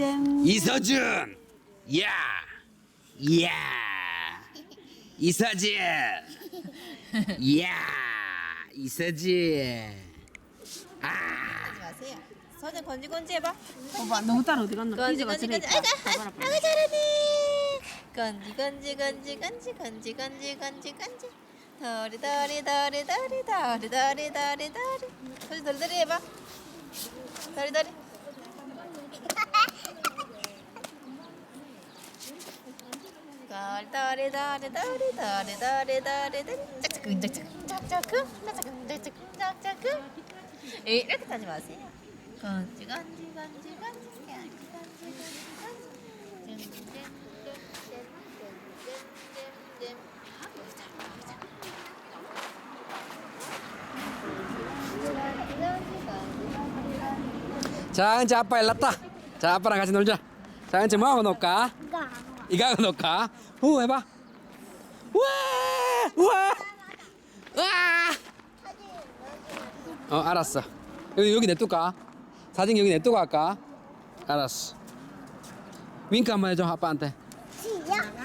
잼잼. 이서준 야 야. 이서준 야 이서준 아 하지 마세요. 서준 건지 건지 해봐. 오빠 너무 따라 어디 갔나? 건지 피자가 건지. 아이고 가봐라, 아이고 아이고 잘하네. 건지 건지 건지 건지 건지 건지 건지 건지. 더리 더리 더리 더리 더리 더리 더리 더리. 서준 더리 더리 해봐. 더리 더리. 더리 더리 더리 더리 더리 더리 더리 짝짝쿵 짝짝쿵 짝짝쿵 짝짝쿵 짝짝쿵 짝짝쿵 에 이 이렇게 타지 마세요 건지 건지 건지 건지 건지 건지 건지 자, 이제 아빠 일났다. 자, 아빠랑 같이 놀자. 자, 이제 뭐 하고 놀까? 하고 놀까? 후, 해봐. 우와! 우와! 우와! 어, 알았어. 여기, 여기 냅둘까? 사진 여기 냅두고 할까? 알았어. 윙크 한 번 해줘, 아빠한테. 시작.